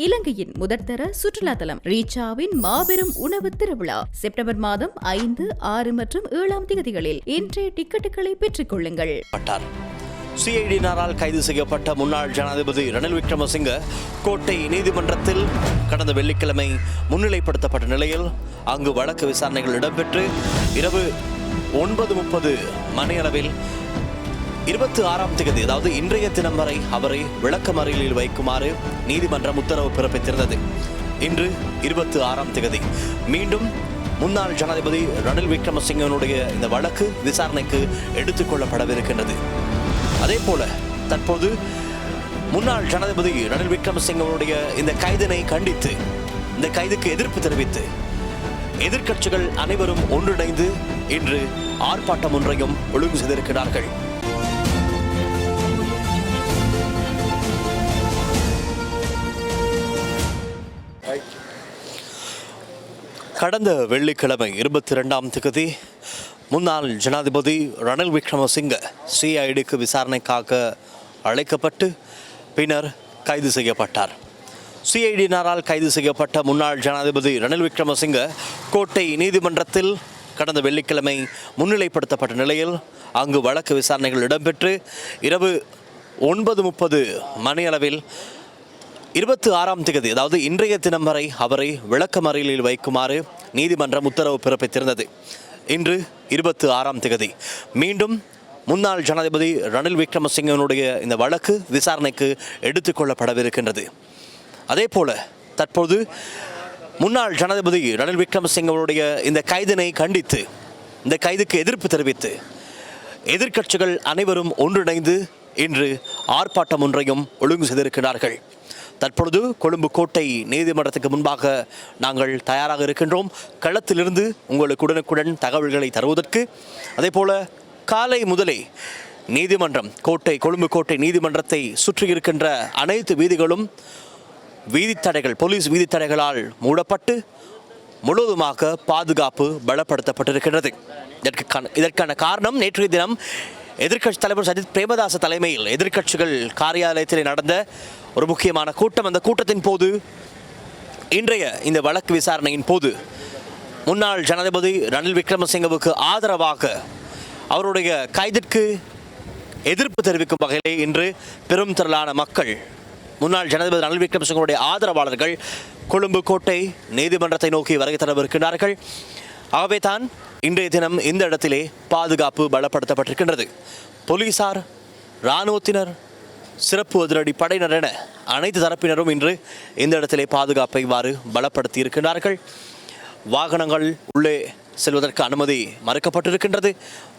இலங்கையின் முதற்தர சுற்றுலா தலம் ரீச்சாவின் மாபெரும் உணவு திருவிழா. செப்டம்பர் மாதம் ஐந்து ஆறு மற்றும் ஏழாம் தேதிகளில் இன்றைய டிக்கெட்டுகளை பெற்றுக் கொள்ளுங்கள் பட்டார் சிஐடியினரால் கைது செய்யப்பட்ட முன்னாள் ஜனாதிபதி ரணில் விக்ரமசிங்க கோட்டை நீதிமன்றத்தில் கடந்த வெள்ளிக்கிழமை முன்னிலைப்படுத்தப்பட்ட நிலையில் அங்கு வழக்கு விசாரணைகள் இடம்பெற்று இரவு ஒன்பது முப்பது மணியளவில் இருபத்தி ஆறாம் தேதி அதாவது இன்றைய தினம் வரை அவரை விளக்கமறியலில் வைக்குமாறு நீதிமன்றம் உத்தரவு பிறப்பித்திருந்தது. இன்று இருபத்தி ஆறாம் தேதி. மீண்டும் முன்னாள் ஜனாதிபதி ரணில் விக்ரமசிங்கனுடைய இந்த வழக்கு விசாரணைக்கு எடுத்துக்கொள்ளப்படவிருக்கின்றது அதே போல தற்போது முன்னாள் ஜனாதிபதி ரணில் விக்ரமசிங்கனுடைய இந்த கைதினை கண்டித்து இந்த கைதுக்கு எதிர்ப்பு தெரிவித்து எதிர்க்கட்சிகள் அனைவரும் ஒன்றிணைந்து இன்று ஆர்ப்பாட்டம் ஒன்றையும் ஒழுங்கு செய்திருக்கிறார்கள். கடந்த வெள்ளிக்கிழமை இருபத்தி ரெண்டாம் தேதி முன்னாள் ஜனாதிபதி ரணில் விக்ரமசிங்க சிஐடிக்கு விசாரணைக்காக அழைக்கப்பட்டு பின்னர் கைது செய்யப்பட்டார். சிஐடியினரால் கைது செய்யப்பட்ட முன்னாள் ஜனாதிபதி ரணில் விக்ரமசிங்க கோட்டை நீதிமன்றத்தில் கடந்த வெள்ளிக்கிழமை முன்னிலைப்படுத்தப்பட்ட நிலையில் அங்கு வழக்கு விசாரணைகள் இடம்பெற்று இரவு ஒன்பது முப்பது மணியளவில் இருபத்தி ஆறாம் தேதி அதாவது இன்றைய தினம் வரை அவரை விளக்கமறியலில் வைக்குமாறு நீதிமன்றம் உத்தரவு பிறப்பித்திருந்தது. இன்று இருபத்தி ஆறாம் தேதி மீண்டும் முன்னாள் ஜனாதிபதி ரணில் விக்ரமசிங்கனுடைய இந்த வழக்கு விசாரணைக்கு எடுத்துக்கொள்ளப்படவிருக்கின்றது அதே போல தற்போது முன்னாள் ஜனாதிபதி ரணில் விக்ரமசிங்கனுடைய இந்த கைதினை கண்டித்து இந்த கைதுக்கு எதிர்ப்பு தெரிவித்து எதிர்க்கட்சிகள் அனைவரும் ஒன்றிணைந்து இன்று ஆர்ப்பாட்டம் ஒன்றையும் ஒழுங்கு செய்திருக்கிறார்கள். தற்பொழுது கொழும்பு கோட்டை நீதிமன்றத்துக்கு முன்பாக நாங்கள் தயாராக இருக்கின்றோம். களத்திலிருந்து உங்களுக்கு உடனுக்குடன் தகவல்களை தருவதற்கு. அதே போல காலை முதலே நீதிமன்றம் கோட்டை கொழும்பு கோட்டை நீதிமன்றத்தை சுற்றி இருக்கின்ற அனைத்து வீதிகளும் வீதித்தடைகள் போலீஸ் வீதித்தடைகளால் மூடப்பட்டு முழுவதுமாக பாதுகாப்பு பலப்படுத்தப்பட்டிருக்கிறது இதற்கு இதற்கான காரணம் நேற்றைய தினம் எதிர்க்கட்சி தலைவர் சஜித் பிரேமதாச தலைமையில் எதிர்க்கட்சிகள் காரியாலயத்தில் நடந்த ஒரு முக்கியமான கூட்டம். அந்த கூட்டத்தின் போது இன்றைய இந்த வழக்கு விசாரணையின் போது முன்னாள் ஜனாதிபதி ரணில் விக்ரமசிங்கவுக்கு ஆதரவாக அவருடைய கைதிற்கு எதிர்ப்பு தெரிவிக்கும் வகையிலே இன்று பெரும் திரளான மக்கள் முன்னாள் ஜனாதிபதி ரணில் விக்ரமசிங்கனுடைய ஆதரவாளர்கள் கொழும்பு கோட்டை நீதிமன்றத்தை நோக்கி வருகை தரவிருக்கிறார்கள் ஆகவே தான் இன்றைய தினம் இந்த இடத்திலே பாதுகாப்பு பலப்படுத்தப்பட்டிருக்கின்றது. போலீசார் இராணுவத்தினர் சிறப்பு அதிரடி படையினர் என அனைத்து தரப்பினரும் இன்று இந்த இடத்திலே பாதுகாப்பை இவ்வாறு பலப்படுத்தி இருக்கின்றார்கள் வாகனங்கள் உள்ளே செல்வதற்கு அனுமதி மறுக்கப்பட்டிருக்கின்றது.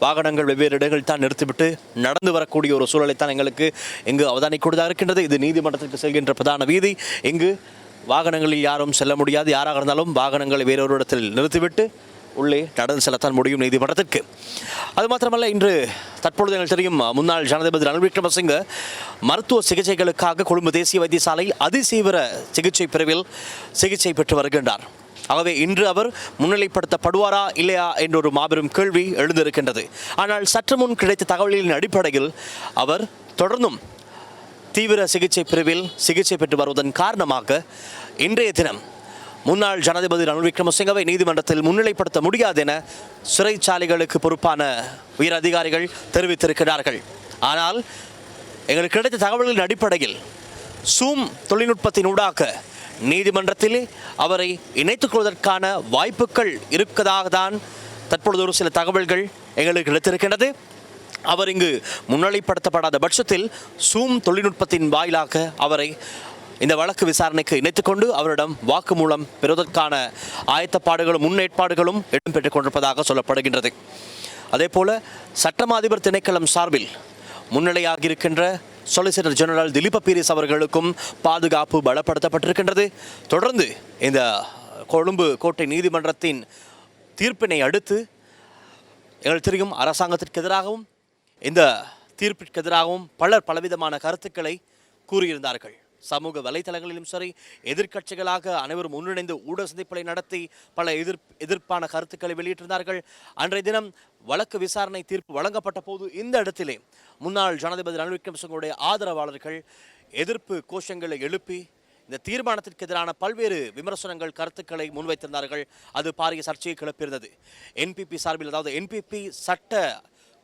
வாகனங்கள் வெவ்வேறு இடங்களில் தான் நிறுத்திவிட்டு நடந்து வரக்கூடிய ஒரு சூழலை தான் எங்களுக்கு இங்கு அவதானிக்கூடியதாக இருக்கின்றது. இது நீதிமன்றத்திற்கு செல்கின்ற பிரதான வீதி. இங்கு வாகனங்களில் யாரும் செல்ல முடியாது. யாராக இருந்தாலும் வாகனங்களை வேறொரு இடத்தில் நிறுத்திவிட்டு உள்ளே நடந்து செல்லத்தான் முடியும் நீதிமன்றத்திற்கு அது மாத்திரமல்ல இன்று தற்பொழுது எங்களுக்கு தெரியும் முன்னாள் ஜனாதிபதி ரணில் விக்ரமசிங்க மருத்துவ சிகிச்சைகளுக்காக கொழும்பு தேசிய வைத்தியசாலையில் அதிசீவிர சிகிச்சை பிரிவில் சிகிச்சை பெற்று வருகின்றார். ஆகவே இன்று அவர் முன்னிலைப்படுத்தப்படுவாரா இல்லையா என்ற ஒரு மாபெரும் கேள்வி எழுந்திருக்கின்றது. ஆனால் சற்று முன் கிடைத்த தகவல்களின் அடிப்படையில் அவர் தொடர்ந்தும் தீவிர சிகிச்சை பிரிவில் சிகிச்சை பெற்று வருவதன் காரணமாக இன்றைய தினம் முன்னாள் ஜனாதிபதி ரணில் விக்ரமசிங்கவை நீதிமன்றத்தில் முன்னிலைப்படுத்த முடியாது என சிறைச்சாலைகளுக்கு பொறுப்பான உயர் அதிகாரிகள் தெரிவித்திருக்கிறார்கள். ஆனால் எங்களுக்கு கிடைத்த தகவல்களின் அடிப்படையில் சூம் தொழில்நுட்பத்தினூடாக நீதிமன்றத்திலே அவரை இணைத்துக் கொள்வதற்கான வாய்ப்புகள் இருப்பதாக தான் தற்பொழுது ஒரு சில தகவல்கள் எங்களுக்கு கிடைத்திருக்கின்றது. அவர் இங்கு முன்னிலைப்படுத்தப்படாத பட்சத்தில் சூம் தொழில்நுட்பத்தின் வாயிலாக அவரை இந்த வழக்கு விசாரணைக்கு இணைத்துக்கொண்டு அவரிடம் வாக்குமூலம் பெறுவதற்கான ஆயத்தப்பாடுகளும் முன்னேற்பாடுகளும் இடம்பெற்றுக் கொண்டிருப்பதாக சொல்லப்படுகின்றது. அதே போல சட்டமா அதிபர் திணைக்களம் சார்பில் முன்னிலையாகியிருக்கின்ற சொலிசிட்டர் ஜெனரல் திலீப பீரிஸ் அவர்களுக்கும் பாதுகாப்பு பலப்படுத்தப்பட்டிருக்கின்றது. தொடர்ந்து இந்த கொழும்பு கோட்டை நீதிமன்றத்தின் தீர்ப்பினை அடுத்து எங்கள் தெரியும் அரசாங்கத்திற்கு எதிராகவும் இந்த தீர்ப்பிற்கு எதிராகவும் பலர் பலவிதமான கருத்துக்களை கூறியிருந்தார்கள். சமூக வலைத்தளங்களிலும் சரி எதிர்க்கட்சிகளாக அனைவரும் ஒன்றிணைந்து ஊடக சந்திப்புகளை நடத்தி பல எதிர் எதிர்ப்பான கருத்துக்களை வெளியிட்டிருந்தார்கள். அன்றைய தினம் வழக்கு விசாரணை தீர்ப்பு வழங்கப்பட்ட போது இந்த இடத்திலே முன்னாள் ஜனாதிபதி ரணில் விக்ரமசிங்கனுடைய ஆதரவாளர்கள் எதிர்ப்பு கோஷங்களை எழுப்பி இந்த தீர்மானத்திற்கு எதிரான பல்வேறு விமர்சனங்கள் கருத்துக்களை முன்வைத்திருந்தார்கள். அது பாரிய சர்ச்சையை கிளப்பியிருந்தது. என்பிபி சார்பில் அதாவது என்பிபி சட்ட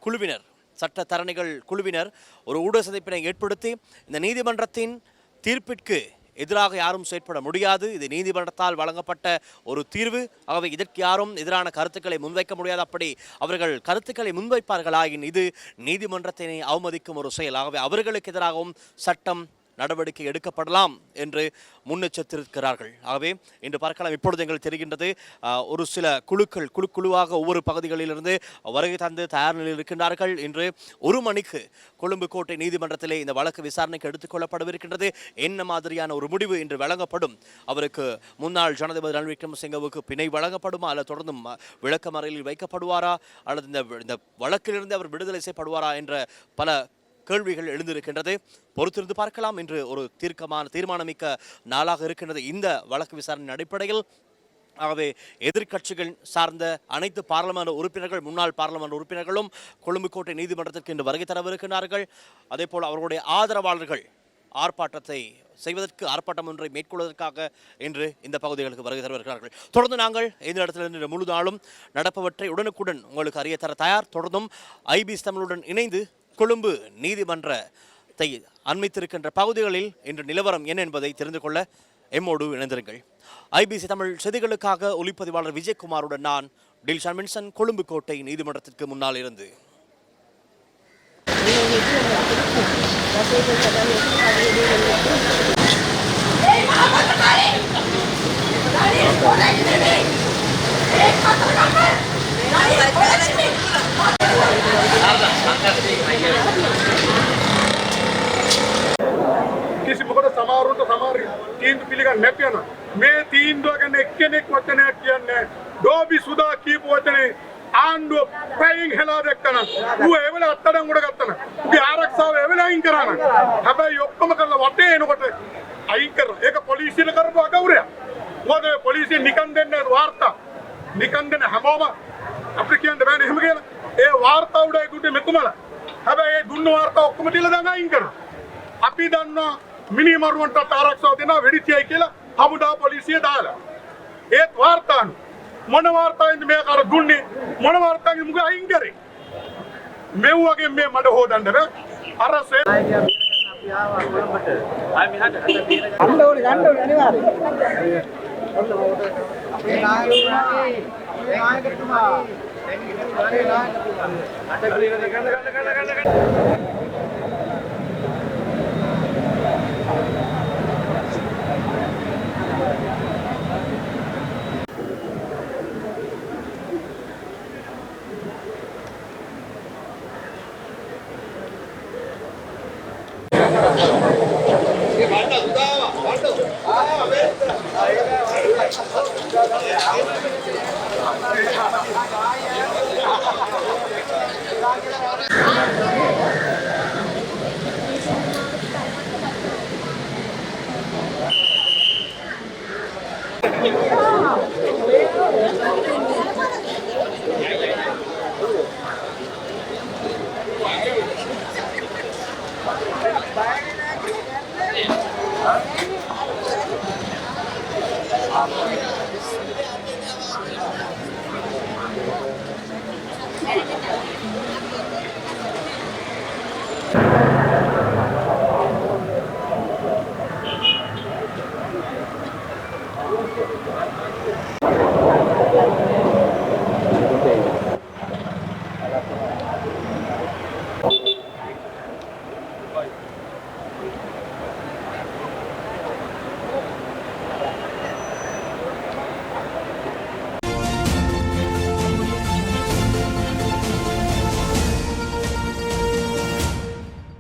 குழுவினர் சட்ட தரணிகள் குழுவினர் ஒரு ஊடக சந்திப்பினை ஏற்படுத்தி இந்த நீதிமன்றத்தின் தீர்ப்பிற்கு எதிராக யாரும் செயற்பட முடியாது. இது நீதிமன்றத்தால் வழங்கப்பட்ட ஒரு தீர்வு. ஆகவே இதற்கு யாரும் எதிரான கருத்துக்களை முன்வைக்க முடியாது. அப்படி அவர்கள் கருத்துக்களை முன்வைப்பார்களாயின் இது நீதிமன்றத்தினை அவமதிக்கும் ஒரு செயல். ஆகவே அவர்களுக்கு எதிராகவும் சட்டம் நடவடிக்கை எடுக்கப்படலாம் என்று முன்னெச்சரித்திருக்கிறார்கள். ஆகவே இன்று பார்க்கலாம் இப்பொழுது எங்களுக்கு தெரிகின்றது ஒரு சில குழுக்கள் குழு குழுவாக ஒவ்வொரு பகுதிகளிலிருந்து வருகை தந்து தயார் நிலையில் இருக்கின்றார்கள். இன்று ஒரு மணிக்கு கொழும்பு கோட்டை நீதிமன்றத்திலே இந்த வழக்கு விசாரணைக்கு எடுத்துக்கொள்ளப்படவிருக்கின்றது என்ன மாதிரியான ஒரு முடிவு இன்று வழங்கப்படும்? அவருக்கு முன்னாள் ஜனாதிபதி ரணில் விக்ரமசிங்கவுக்கு பிணை வழங்கப்படுமா? அல்லது தொடர்ந்து ம- விளக்கமறையில் வைக்கப்படுவாரா? அல்லது இந்த இந்த வழக்கிலிருந்து அவர் விடுதலை செய்யப்படுவாரா? என்ற பல கேள்விகள் எழுந்திருக்கின்றது. பொறுத்திருந்து பார்க்கலாம். என்று ஒரு தீர்க்கமான தீர்மானமிக்க நாளாக இருக்கின்றது இந்த வழக்கு விசாரணை அடிப்படையில். ஆகவே எதிர்க்கட்சிகள் சார்ந்த அனைத்து பாராளுமன்ற உறுப்பினர்கள் முன்னாள் பாராளுமன்ற உறுப்பினர்களும் கொழும்புக்கோட்டை நீதிமன்றத்திற்கு இன்று வருகை தரவிருக்கிறார்கள் அதே போல் அவர்களுடைய ஆதரவாளர்கள் ஆர்ப்பாட்டத்தை செய்வதற்கு ஆர்ப்பாட்டம் ஒன்றை மேற்கொள்வதற்காக இன்று இந்த பகுதிகளுக்கு வருகை தருவார்கள் தொடர்ந்து நாங்கள் இந்த இடத்திலிருந்து முழு நாளும் நடப்பவற்றை உடனுக்குடன் உங்களுக்கு அறிய தர தயார். தொடர்ந்தும் ஐபிஎஸ் தமிழுடன் இணைந்து கொழும்பு நீதிமன்றத்தை அண்மித்திருக்கின்ற பகுதிகளில் இன்று நிலவரம் என்ன என்பதை தெரிந்து கொள்ள எம்மோடு இணைந்திருங்கள். ஐபிசி தமிழ் செய்திகளுக்காக ஒளிப்பதிவாளர் விஜயகுமாருடன் நான் டில்ஷான் மின்சன் கொழும்பு கோட்டை நீதிமன்றத்திற்கு முன்னால் இருந்து. කිසි පිළිගන්න නැති යන මේ තීන්දුව ගැන එක්කෙනෙක් වචනයක් කියන්නේ ඩෝබි සුදා කියපු වචනේ ආණ්ඩුව පැයින් හෙලා දැක්කන. ඌ එවල අත්තඩන් උඩ ගත්තන. උගේ ආරක්ෂාව එවල අයින් කරාන. හැබැයි ඔක්කොම කරලා වටේ එනකොට අයින් කරන. ඒක පොලිසියට කරපු අගෞරවයක්. මොකද ඔය පොලිසිය නිකන් දෙන්නේ වාර්තා. නිකන් දෙන හැමෝම අපිට කියන්න බෑනේ එහෙම කියලා. ඒ වාර්තා උඩයි දුන්නේ මෙතුමලා. හැබැයි ඒ දුන්න වාර්තා ඔක්කොම තියලා දැන් අයින් කරනවා. අපි දන්නවා මිනිමරුවන්ට ආරක්ෂාව දෙනවා වෙඩි තියයි කියලා. හමුදා පොලිසිය දාලා. ඒත් වාර්තාන මොන වාර්තාවෙන්ද මේ අර දුන්නේ මොන වාර්තාවෙන්ද මුග අයින් කරේ? මෙව්වගේ මේ මඩ හොදන්න බෑ. අර සේ ගන්න ඕනේ ගන්න ඕනේ අනිවාර්යයෙන්. අපේ නායකතුමාගේ අපේ නායකතුමා අපේ නායකතුමා අට පිළිවෙල ගන්න ගන්න ගන්න ගන්න